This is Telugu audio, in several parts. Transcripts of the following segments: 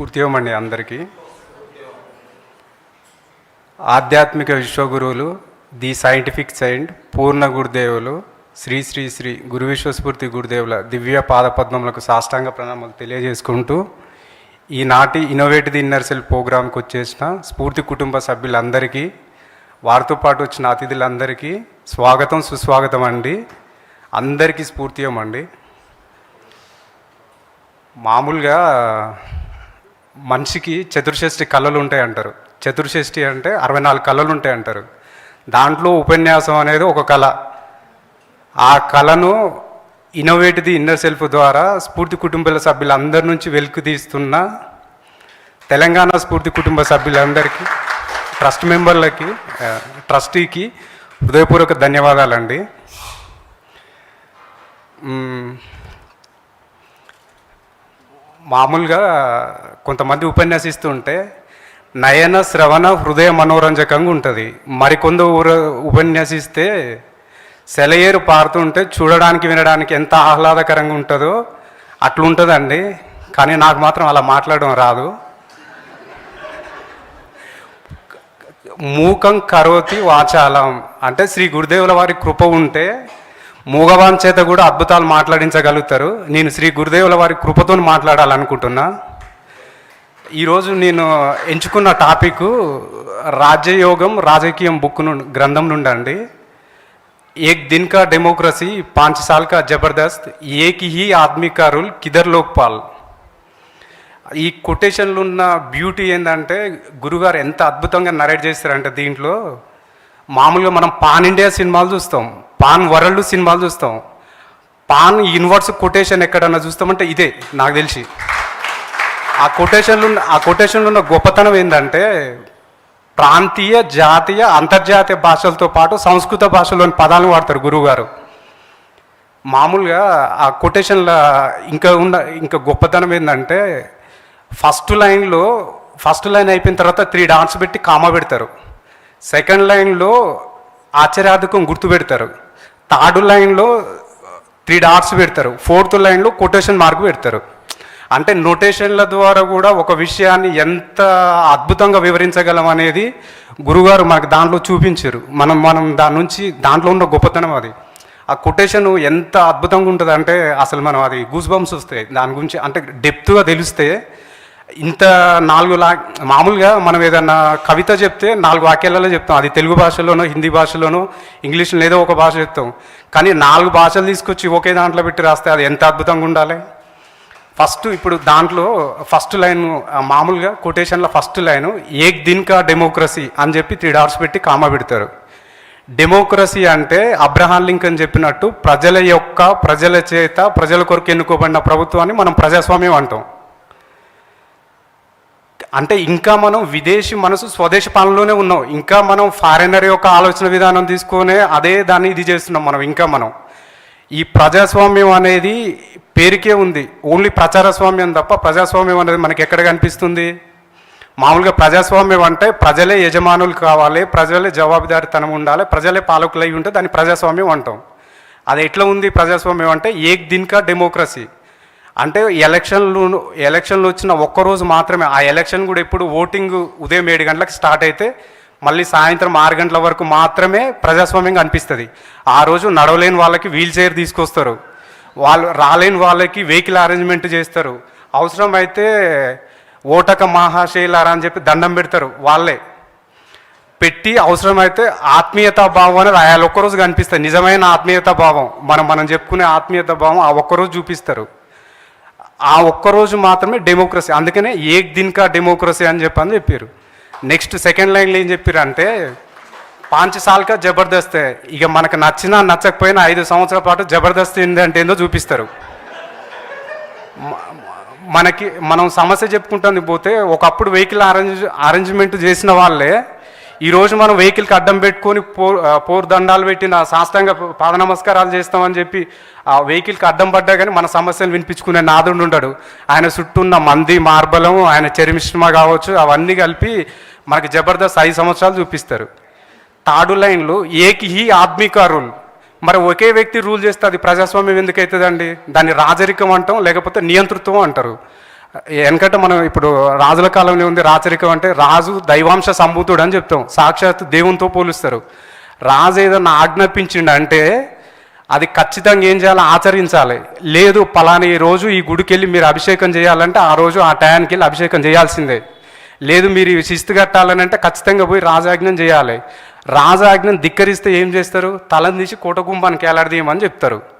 స్ఫూర్తివ్వమండి అందరికీ. ఆధ్యాత్మిక విశ్వగురువులు ది సైంటిఫిక్ సైంట్ పూర్ణ గురుదేవులు శ్రీ శ్రీ శ్రీ గురు విశ్వస్ఫూర్తి గురుదేవుల దివ్య పాదపద్మములకు సాష్టాంగ ప్రణామాలు తెలియజేసుకుంటూ ఈనాటి ఇన్నోవేటివ్ ఇన్నర్ సెల్ ప్రోగ్రాంకి వచ్చేసిన స్ఫూర్తి కుటుంబ సభ్యులందరికీ వారితో పాటు వచ్చిన అతిథులందరికీ స్వాగతం సుస్వాగతం అండి. అందరికీ స్ఫూర్తియమండి మామూలుగా మనిషికి చతుర్షష్టి కళలు ఉంటాయి అంటారు చతుర్షష్టి అంటే అరవై నాలుగు కళలు ఉంటాయి అంటారు దాంట్లో ఉపన్యాసం అనేది ఒక కళ. ఆ కళను ఇన్నోవేటివ్ ఇన్నర్ సెల్ఫ్ ద్వారా స్ఫూర్తి కుటుంబాల సభ్యులందరి నుంచి వెలుకు తీస్తున్న తెలంగాణ స్ఫూర్తి కుటుంబ సభ్యులందరికీ ట్రస్ట్ మెంబర్లకి ట్రస్టీకి హృదయపూర్వక ధన్యవాదాలండి. మామూలుగా కొంతమంది ఉపన్యాసిస్తూ ఉంటే నయన శ్రవణ హృదయ మనోరంజకంగా ఉంటుంది. మరికొందరు ఊరు ఉపన్యాసిస్తే సెలయేరు పారుతుంటే చూడడానికి వినడానికి ఎంత ఆహ్లాదకరంగా ఉంటుందో అట్లుంటుందండి. కానీ నాకు మాత్రం అలా మాట్లాడడం రాదు. మూకం కరోతి వాచాలం. అంటే శ్రీ గురుదేవుల వారి కృప ఉంటే మూగవాన్ చేత కూడా అద్భుతాలు మాట్లాడించగలుగుతారు. నేను శ్రీ గురుదేవుల వారి కృపతో మాట్లాడాలనుకుంటున్నా. ఈరోజు నేను ఎంచుకున్న టాపిక్ రాజ్యయోగం రాజకీయం బుక్ నుండి గ్రంథం నుండి అండి. ఏక్ దిన్ కా డెమోక్రసీ పాంచ్ సాల్ కా జబర్దస్త్ ఏక్ హీ ఆద్మీ కా రూల్ కిదర్ లోక్పాల్ ఈ కొటేషన్లు ఉన్న బ్యూటీ ఏంటంటే గురుగారు ఎంత అద్భుతంగా నరేట్ చేస్తారంటే దీంట్లో మామూలుగా మనం పాన్ ఇండియా సినిమాలు చూస్తాం. పాన్ వరల్డ్ సినిమాలు చూస్తాం. పాన్ యూనివర్స్ కొటేషన్ ఎక్కడన్నా చూస్తామంటే ఇదే నాకు తెలిసి. ఆ కొటేషన్లు ఉన్న ఆ కొటేషన్లో ఉన్న గొప్పతనం ఏంటంటే ప్రాంతీయ జాతీయ అంతర్జాతీయ భాషలతో పాటు సంస్కృత భాషలోని పదాలను వాడతారు గురువుగారు. మామూలుగా ఆ కొటేషన్ల ఇంకా ఉన్న ఇంకా గొప్పతనం ఏంటంటే ఫస్ట్ లైన్లో ఫస్ట్ లైన్ అయిపోయిన తర్వాత త్రీ డాన్స్ పెట్టి కామా పెడతారు. సెకండ్ లైన్లో ఆశ్చర్యార్థకం గుర్తు పెడతారు థర్డ్ లైన్లో త్రీ డాట్స్ పెడతారు. ఫోర్త్ లైన్లో కొటేషన్ మార్క్ పెడతారు. అంటే నోటేషన్ల ద్వారా కూడా ఒక విషయాన్ని ఎంత అద్భుతంగా వివరించగలం అనేది గురుగారు మనకు దాంట్లో చూపించారు. మనం మనం దాని నుంచి దాంట్లో ఉన్న గొప్పతనం అది. ఆ కొటేషన్ ఎంత అద్భుతంగా ఉంటుంది అంటే అసలు మనం అది గూస్ బంప్స్ వస్తాయి. దాని గురించి అంటే డెప్త్గా తెలిస్తే ఇంత నాలుగు లా మామూలుగా మనం ఏదన్నా కవిత చెప్తే నాలుగు వాక్యాలలో చెప్తాం. అది తెలుగు భాషలోనో హిందీ భాషలోనో ఇంగ్లీష్లో ఏదో ఒక భాష చెప్తాం. కానీ నాలుగు భాషలు తీసుకొచ్చి ఒకే దాంట్లో పెట్టి రాస్తే అది ఎంత అద్భుతంగా ఉండాలి? ఫస్ట్ ఇప్పుడు దాంట్లో ఫస్ట్ లైన్ మామూలుగా కొటేషన్లో ఫస్ట్ లైన్ ఏక్ దిన్ కా డెమోక్రసీ అని చెప్పి త్రీ డాట్స్ పెట్టి కామా పెడతారు. డెమోక్రసీ అంటే అబ్రహాం లింకన్ చెప్పినట్టు ప్రజల యొక్క ప్రజల చేత ప్రజల కొరకు ఎన్నుకోబడిన ప్రభుత్వాన్ని మనం ప్రజాస్వామ్యం అంటాం. అంటే ఇంకా మనం విదేశీ మనసు స్వదేశ పాలనలోనే ఉన్నాం. ఇంకా మనం ఫారినర్ యొక్క ఆలోచన విధానం తీసుకునే అదే దాన్ని ఇది చేస్తున్నాం మనం ఇంకా మనం. ఈ ప్రజాస్వామ్యం అనేది పేరుకే ఉంది. ఓన్లీ ప్రచారస్వామ్యం తప్ప ప్రజాస్వామ్యం అనేది మనకి ఎక్కడ కనిపిస్తుంది? మామూలుగా ప్రజాస్వామ్యం అంటే ప్రజలే యజమానులు కావాలి ప్రజలే జవాబుదారితనం ఉండాలి ప్రజలే పాలకులు అయి ఉంటే దాన్ని ప్రజాస్వామ్యం అంటాం. అది ఎట్లా ఉంది ప్రజాస్వామ్యం అంటే ఏక్ దిన్కా డెమోక్రసీ అంటే ఎలక్షన్లు ఎలక్షన్లు వచ్చిన ఒక్కరోజు మాత్రమే ఆ ఎలక్షన్ కూడా ఎప్పుడు ఓటింగ్ ఉదయం ఏడు గంటలకు స్టార్ట్ అయితే మళ్ళీ సాయంత్రం ఆరు గంటల వరకు మాత్రమే ప్రజాస్వామ్యంగా అనిపిస్తుంది. ఆ రోజు నడవలేని వాళ్ళకి వీల్ చైర్ తీసుకొస్తారు. వాళ్ళు రాలేని వాళ్ళకి వెహికల్ అరేంజ్మెంట్ చేస్తారు. అవసరమైతే ఓటక మహాశైలారా అని చెప్పి దండం పెడతారు వాళ్ళే. పెట్టి అవసరమైతే ఆత్మీయతా భావం అనేది ఆయా ఒక్కరోజు కనిపిస్తుంది నిజమైన ఆత్మీయతా భావం. మనం మనం చెప్పుకునే ఆత్మీయత భావం ఆ ఒక్కరోజు చూపిస్తారు. ఆ ఒక్కరోజు మాత్రమే డెమోక్రసీ అందుకనే ఏక్ దిన్కా డెమోక్రసీ అని చెప్పని చెప్పారు. నెక్స్ట్ సెకండ్ లైన్లో ఏం చెప్పారు అంటే పాంచ్ సాల్కా జబర్దస్త్. ఇక మనకు నచ్చినా నచ్చకపోయినా ఐదు సంవత్సరాల పాటు జబర్దస్త్ ఏంటంటే ఏందో చూపిస్తారు. మనకి మనం సమస్య చెప్పుకుంటుంది పోతే ఒకప్పుడు వెహికల్ అరేంజ్ అరేంజ్మెంట్ చేసిన వాళ్ళే ఈరోజు మనం వెహికల్కి అడ్డం పెట్టుకొని పో ఆ, దండాలు పెట్టిన శాస్త్రంగా పాద నమస్కారాలు చేస్తామని చెప్పి ఆ వెహికల్కి అడ్డం పడ్డా కానీ మన సమస్యలు వినిపించుకునే నాదుడు ఉంటాడు ఆయన చుట్టూ ఉన్న మంది మార్బలం ఆయన చరిమిశ్రమ కావచ్చు అవన్నీ కలిపి మనకి జబర్దస్త్ ఐదు సంవత్సరాలు చూపిస్తారు. తాడు లైన్లు ఏకి హీ ఆత్మిక రూల్. మరి ఒకే వ్యక్తి రూల్ చేస్తే అది ప్రజాస్వామ్యం ఎందుకు అవుతుందండి దాన్ని రాజరికం అంటాం లేకపోతే నియంతృత్వం అంటారు. వెనకట మనం ఇప్పుడు రాజుల కాలంలో ఉంది రాచరికం అంటే రాజు దైవాంశ సంభూతుడు అని చెప్తాం. సాక్షాత్ దేవునితో పోలుస్తారు. రాజు ఏదన్నా ఆజ్ఞాపించిండు అంటే అది ఖచ్చితంగా ఏం చేయాలి? ఆచరించాలి. లేదు పలానా ఈ రోజు ఈ గుడికి వెళ్ళి మీరు అభిషేకం చేయాలంటే ఆ రోజు ఆ టయానికి వెళ్ళి అభిషేకం చేయాల్సిందే. లేదు మీరు శిస్తు కట్టాలని అంటే ఖచ్చితంగా పోయి రాజాజ్ఞం చేయాలి. రాజాజ్ఞం ధిక్కరిస్తే ఏం చేస్తారు? తలను తీసి కోటగుంబానికి వేలాడదీయమని చెప్తారు.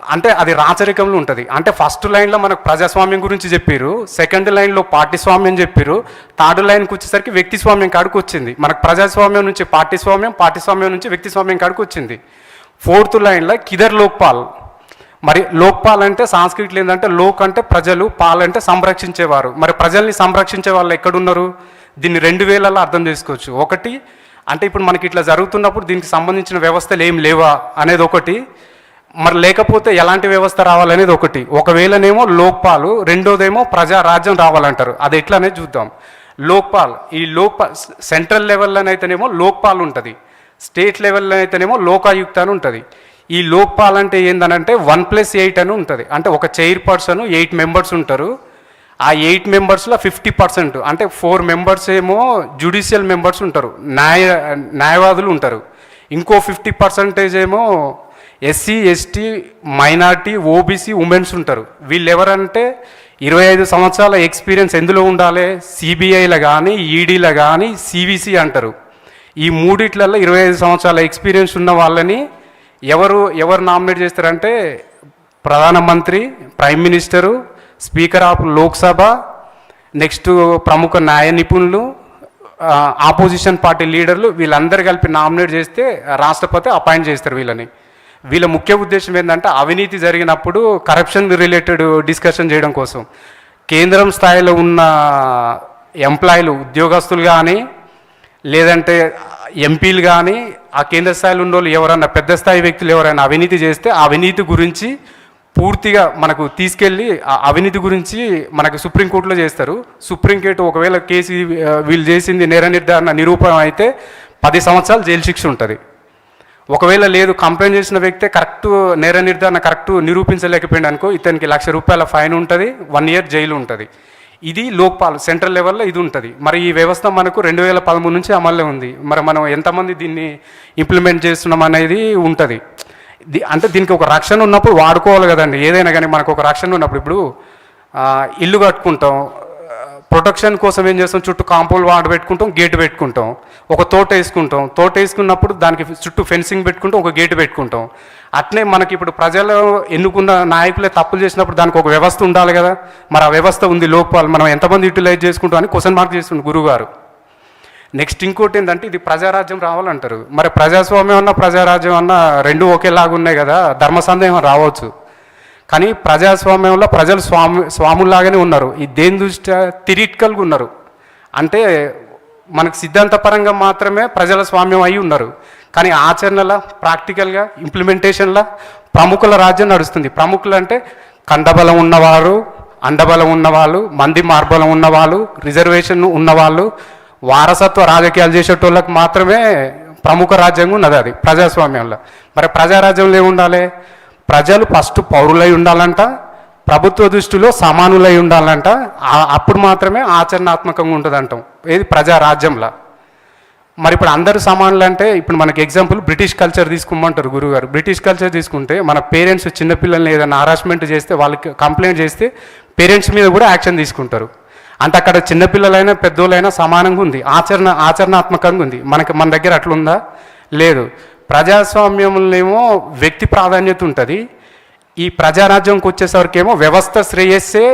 అంటే అది రాచరికంలో ఉంటుంది. అంటే ఫస్ట్ లైన్లో మనకు ప్రజాస్వామ్యం గురించి చెప్పారు సెకండ్ లైన్లో పార్టీ స్వామ్యం చెప్పారు థర్డ్ లైన్కి వచ్చేసరికి వ్యక్తి స్వామ్యం కాడికి వచ్చింది. మనకు ప్రజాస్వామ్యం నుంచి పార్టీ స్వామ్యం పార్టీ స్వామ్యం నుంచి వ్యక్తి స్వామ్యం కాడికి వచ్చింది. ఫోర్త్ లైన్లో కిదర్ లోక్పాల్. మరి లోక్పాల్ అంటే సాంస్కృతిలో ఏంటంటే లోక్ అంటే ప్రజలు పాల్ అంటే సంరక్షించేవారు. మరి ప్రజల్ని సంరక్షించే వాళ్ళు ఎక్కడున్నారు? దీన్ని రెండు వేలలో అర్థం చేసుకోవచ్చు. ఒకటి అంటే ఇప్పుడు మనకి ఇట్లా జరుగుతున్నప్పుడు దీనికి సంబంధించిన వ్యవస్థలు ఏం లేవా? అనేది ఒకటి. మరి లేకపోతే ఎలాంటి వ్యవస్థ రావాలనేది ఒకటి. ఒకవేళనేమో లోక్పాలు రెండోదేమో ప్రజారాజ్యం రావాలంటారు. అది ఎట్లానే చూద్దాం. లోక్పాల్ ఈ లోక్పాల్ సెంట్రల్ లెవెల్లోనైతేనేమో లోక్పాల్ ఉంటుంది. స్టేట్ లెవెల్లో అయితేనేమో లోకాయుక్త అని ఉంటుంది. ఈ లోక్పాల్ అంటే ఏందనంటే వన్ ప్లస్ ఎయిట్ అని ఉంటుంది. అంటే ఒక చైర్ పర్సన్ ఎయిట్ మెంబర్స్ ఉంటారు. ఆ ఎయిట్ మెంబర్స్లో ఫిఫ్టీ పర్సెంట్ అంటే ఫోర్ మెంబర్స్ ఏమో జ్యుడిషియల్ మెంబర్స్ ఉంటారు. న్యాయ న్యాయవాదులు ఉంటారు. ఇంకో ఫిఫ్టీ పర్సెంటేజ్ ఏమో SC ST minority OBC women's ఉంటారు. వీళ్ళు ఎవరంటే ఇరవై ఐదు సంవత్సరాల ఎక్స్పీరియన్స్ ఎందులో ఉండాలి? సిబిఐలో కానీ ఈడీలో కానీ సివిసి అంటారు. ఈ మూడిట్లలో ఇరవై ఐదు సంవత్సరాల ఎక్స్పీరియన్స్ ఉన్న వాళ్ళని ఎవరు ఎవరు నామినేట్ చేస్తారంటే ప్రధానమంత్రి prime minister speaker of Lok Sabha next ప్రముఖ న్యాయ నిపుణులు ఆపోజిషన్ పార్టీ లీడర్లు వీళ్ళందరూ కలిపి నామినేట్ చేస్తే రాష్ట్రపతి అపాయింట్ చేస్తారు వీళ్ళని. వీళ్ళ ముఖ్య ఉద్దేశం ఏంటంటే అవినీతి జరిగినప్పుడు కరప్షన్ రిలేటెడ్ డిస్కషన్ చేయడం కోసం. కేంద్రం స్థాయిలో ఉన్న ఎంప్లాయీలు ఉద్యోగస్తులు కానీ లేదంటే ఎంపీలు కానీ ఆ కేంద్ర స్థాయిలో ఉన్న వాళ్ళు ఎవరైనా పెద్ద స్థాయి వ్యక్తులు ఎవరైనా అవినీతి చేస్తే అవినీతి గురించి పూర్తిగా మనకు తీసుకెళ్ళి ఆ అవినీతి గురించి మనకు సుప్రీంకోర్టులో చేస్తారు. సుప్రీంకోర్టు ఒకవేళ కేసు వీళ్ళు చేసింది నేర నిర్ధారణ నిరూపణ అయితే పది సంవత్సరాలు జైలు శిక్ష ఉంటుంది. ఒకవేళ లేదు కంప్లైంట్ చేసిన వ్యక్తే కరెక్ట్ నేర నిర్ధారణ కరెక్ట్ నిరూపించలేకపోయింది అనుకో ఇతనికి లక్ష రూపాయల ఫైన్ ఉంటుంది వన్ ఇయర్ జైలు ఉంటుంది. ఇది లోక్పాల్ సెంట్రల్ లెవెల్లో ఇది ఉంటుంది. మరి ఈ వ్యవస్థ మనకు రెండు వేల పదమూడు నుంచి అమల్లో ఉంది. మరి మనం ఎంతమంది దీన్ని ఇంప్లిమెంట్ చేస్తున్నాం అనేది ఉంటుంది. అంటే దీనికి ఒక రక్షణ ఉన్నప్పుడు వాడుకోవాలి కదండి. ఏదైనా కానీ మనకు ఒక రక్షణ ఉన్నప్పుడు ఇప్పుడు ఇల్లు కట్టుకుంటాం ప్రొటెక్షన్ కోసం ఏం చేస్తాం? చుట్టూ కాంపౌండ్ వాడ పెట్టుకుంటాం గేట్ పెట్టుకుంటాం. ఒక తోట వేసుకుంటాం. తోట వేసుకున్నప్పుడు దానికి చుట్టూ ఫెన్సింగ్ పెట్టుకుంటాం ఒక గేట్ పెట్టుకుంటాం. అట్లే మనకి ఇప్పుడు ప్రజలు ఎన్నుకున్న నాయకులే తప్పులు చేసినప్పుడు దానికి ఒక వ్యవస్థ ఉండాలి కదా? మరి ఆ వ్యవస్థ ఉంది లోపాలు మనం ఎంతమంది యూటిలైజ్ చేసుకుంటాం అని క్వశ్చన్ మార్క్ చేస్తుంది గురుగారు. నెక్స్ట్ ఇంకోటి ఏంటంటే ఇది ప్రజారాజ్యం రావాలంటారు. మరి ప్రజాస్వామ్యం అన్న ప్రజారాజ్యం అన్న రెండు ఒకేలాగా ఉన్నాయి కదా ధర్మ సందేహం రావచ్చు. కానీ ప్రజాస్వామ్యంలో ప్రజలు స్వామి స్వాముల్లాగానే ఉన్నారు. ఈ దేని దృష్ట్యా తిరిటికల్గా ఉన్నారు. అంటే మనకు సిద్ధాంతపరంగా మాత్రమే ప్రజల స్వామ్యం అయి ఉన్నారు. కానీ ఆచరణల ప్రాక్టికల్గా ఇంప్లిమెంటేషన్ల ప్రముఖుల రాజ్యం నడుస్తుంది. ప్రముఖులు అంటే కండబలం ఉన్నవారు అండబలం ఉన్నవాళ్ళు మంది మార్బలం ఉన్నవాళ్ళు రిజర్వేషన్ ఉన్నవాళ్ళు వారసత్వ రాజకీయాలు చేసేటోళ్ళకి మాత్రమే ప్రముఖ రాజ్యంగా ఉన్నది అది ప్రజాస్వామ్యంలో. మరి ప్రజారాజ్యంలో ఏముండాలి? ప్రజలు ఫస్ట్ పౌరులై ఉండాలంట ప్రభుత్వ దృష్టిలో సమానులై ఉండాలంట. అప్పుడు మాత్రమే ఆచరణాత్మకంగా ఉంటుంది అంటాం ఏది? ప్రజారాజ్యంలో. మరి ఇప్పుడు అందరూ సమానులు అంటే ఇప్పుడు మనకి ఎగ్జాంపుల్ బ్రిటిష్ కల్చర్ తీసుకోమంటారు గురుగారు. బ్రిటిష్ కల్చర్ తీసుకుంటే మన పేరెంట్స్ చిన్నపిల్లల్ని ఏదైనా హరాస్మెంట్ చేస్తే వాళ్ళకి కంప్లైంట్ చేస్తే పేరెంట్స్ మీద కూడా యాక్షన్ తీసుకుంటారు. అంటే అక్కడ చిన్నపిల్లలైనా పెద్దోళ్ళైనా సమానంగా ఉంది. ఆచరణ ఆచరణాత్మకంగా ఉంది. మనకి మన దగ్గర అట్లుందా? లేదు. ప్రజాస్వామ్యంలో వ్యక్తి ప్రాధాన్యత ఉంటుంది. ఈ ప్రజారాజ్యంకి వచ్చేసరికేమో వ్యవస్థ శ్రేయస్సే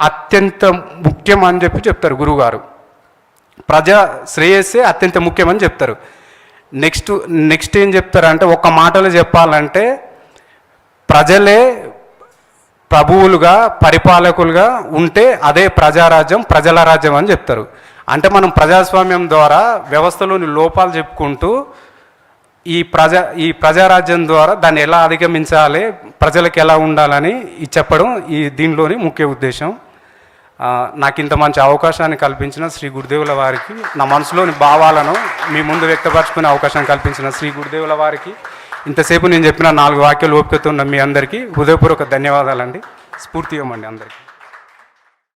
అత్యంత ముఖ్యం అని చెప్పి చెప్తారు గురువుగారు. ప్రజా శ్రేయస్సే అత్యంత ముఖ్యమని చెప్తారు. నెక్స్ట్ నెక్స్ట్ ఏం చెప్తారంటే ఒక మాటలో చెప్పాలంటే ప్రజలే ప్రభువులుగా పరిపాలకులుగా ఉంటే అదే ప్రజారాజ్యం ప్రజల రాజ్యం అని చెప్తారు. అంటే మనం ప్రజాస్వామ్యం ద్వారా వ్యవస్థలోని లోపాలు చెప్పుకుంటూ ఈ ప్రజా ఈ ప్రజారాజ్యం ద్వారా దాన్ని ఎలా అధిగమించాలి ప్రజలకు ఎలా ఉండాలని ఈ చెప్పడం ఈ దీనిలోని ముఖ్య ఉద్దేశం. నాకు ఇంత మంచి అవకాశాన్ని కల్పించిన శ్రీ గురుదేవుల వారికి నా మనసులోని భావాలను మీ ముందు వ్యక్తపరచుకునే అవకాశం కల్పించిన శ్రీ గురుదేవుల వారికి ఇంతసేపు నేను చెప్పిన నాలుగు వాక్యాలు ఓపికతో ఉన్న మీ అందరికీ హృదయపూర్వక ధన్యవాదాలండి. స్ఫూర్తి ఇవ్వమండి అందరికీ.